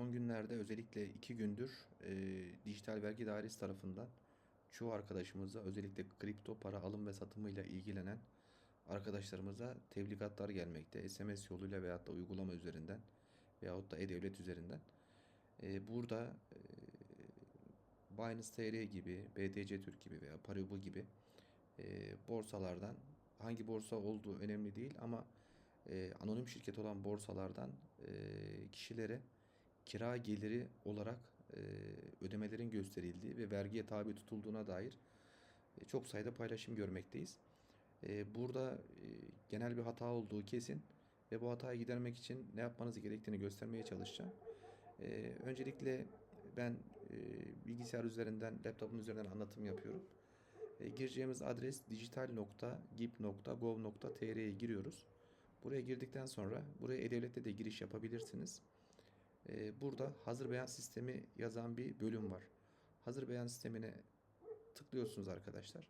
son günlerde özellikle iki gündür e, Dijital Vergi Dairesi tarafından çoğu arkadaşımıza özellikle kripto para alım ve satımıyla ilgilenen arkadaşlarımıza tebligatlar gelmekte. SMS yoluyla veyahut da uygulama üzerinden veyahut da e-devlet üzerinden. E, burada e, Binance TR gibi, BTC Türk gibi veya Paribu gibi e, borsalardan hangi borsa olduğu önemli değil ama e, anonim şirket olan borsalardan e, kişilere kira geliri olarak e, ödemelerin gösterildiği ve vergiye tabi tutulduğuna dair e, çok sayıda paylaşım görmekteyiz. E, burada e, genel bir hata olduğu kesin ve bu hatayı gidermek için ne yapmanız gerektiğini göstermeye çalışacağım. E, öncelikle ben e, bilgisayar üzerinden, laptopun üzerinden anlatım yapıyorum. E, gireceğimiz adres dijital.gip.gov.tr'ye giriyoruz. Buraya girdikten sonra buraya E-Devlet'te de giriş yapabilirsiniz. E, burada hazır beyan sistemi yazan bir bölüm var. Hazır beyan sistemine tıklıyorsunuz arkadaşlar.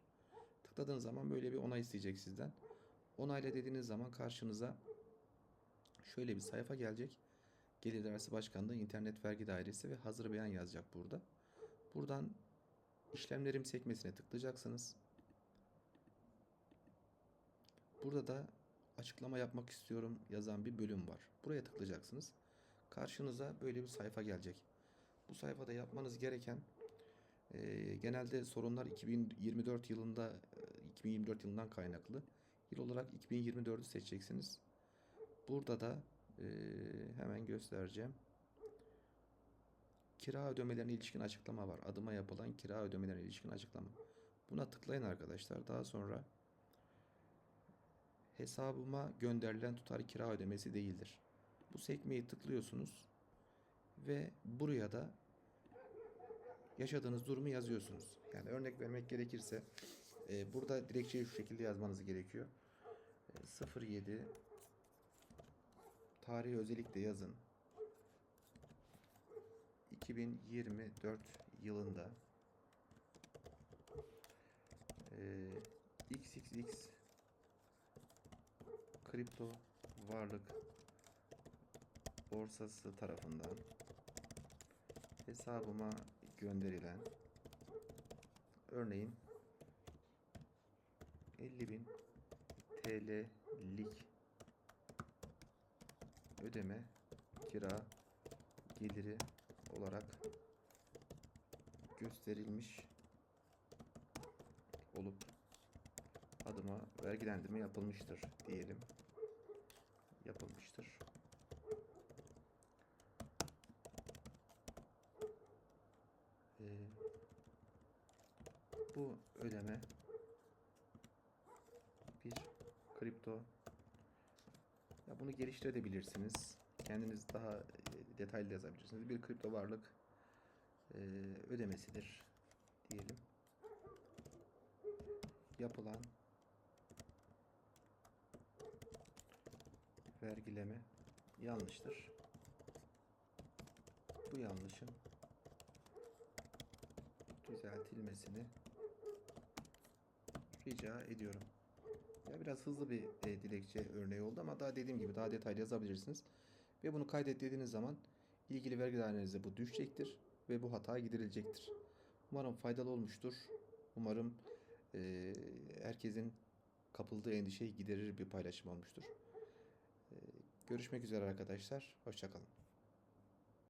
Tıkladığınız zaman böyle bir onay isteyecek sizden. Onayla dediğiniz zaman karşınıza şöyle bir sayfa gelecek. Gelir Dairesi Başkanlığı İnternet Vergi Dairesi ve hazır beyan yazacak burada. Buradan işlemlerim sekmesine tıklayacaksınız. Burada da açıklama yapmak istiyorum yazan bir bölüm var. Buraya tıklayacaksınız. Karşınıza böyle bir sayfa gelecek. Bu sayfada yapmanız gereken e, genelde sorunlar 2024 yılında e, 2024 yılından kaynaklı. Yıl olarak 2024'ü seçeceksiniz. Burada da e, hemen göstereceğim. Kira ödemelerine ilişkin açıklama var. Adıma yapılan kira ödemelerine ilişkin açıklama. Buna tıklayın arkadaşlar. Daha sonra hesabıma gönderilen tutar kira ödemesi değildir. Bu sekmeyi tıklıyorsunuz ve buraya da yaşadığınız durumu yazıyorsunuz. Yani örnek vermek gerekirse e, burada dilekçeyi şu şekilde yazmanız gerekiyor. E, 07 tarihi özellikle yazın. 2024 yılında e, XXX kripto varlık borsası tarafından hesabıma gönderilen örneğin 50.000 TL'lik ödeme kira geliri olarak gösterilmiş olup adıma vergilendirme yapılmıştır diyelim. Yapılmıştır. Bu ödeme bir kripto ya bunu geliştirebilirsiniz. Kendiniz daha e, detaylı yazabilirsiniz. Bir kripto varlık e, ödemesidir diyelim. Yapılan vergileme yanlıştır. Bu yanlışın düzeltilmesini rica ediyorum. Ya biraz hızlı bir e, dilekçe örneği oldu ama daha dediğim gibi daha detaylı yazabilirsiniz. Ve bunu kaydet dediğiniz zaman ilgili vergi dairenize bu düşecektir ve bu hata giderilecektir. Umarım faydalı olmuştur. Umarım e, herkesin kapıldığı endişeyi giderir bir paylaşım olmuştur. E, görüşmek üzere arkadaşlar. Hoşçakalın.